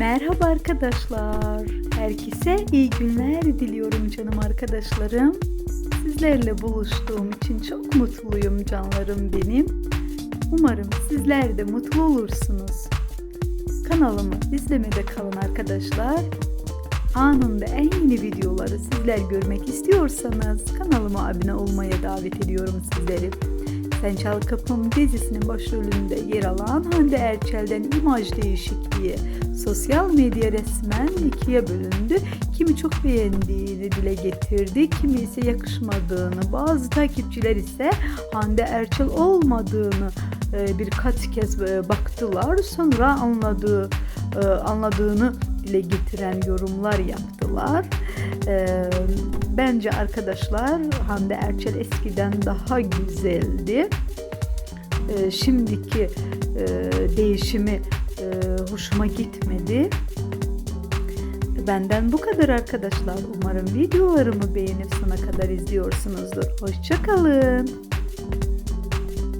Merhaba arkadaşlar. Herkese iyi günler diliyorum canım arkadaşlarım. Sizlerle buluştuğum için çok mutluyum canlarım benim. Umarım sizler de mutlu olursunuz. Kanalımı izlemede kalın arkadaşlar. Anında en yeni videoları sizler görmek istiyorsanız kanalıma abone olmaya davet ediyorum sizleri. Sen Çal Kapım dizisinin başrolünde yer alan Hande Erçel'den imaj değişikliği sosyal medya resmen ikiye bölündü. Kimi çok beğendiğini dile getirdi, kimi ise yakışmadığını, bazı takipçiler ise Hande Erçel olmadığını e, birkaç kez e, baktılar. Sonra anladığı e, anladığını dile getiren yorumlar yaptılar. E, bence arkadaşlar Hande Erçel eskiden daha güzeldi. E, şimdiki e, değişimi e, hoşuma gitmedi. Benden bu kadar arkadaşlar. Umarım videolarımı beğenip sona kadar izliyorsunuzdur. Hoşçakalın.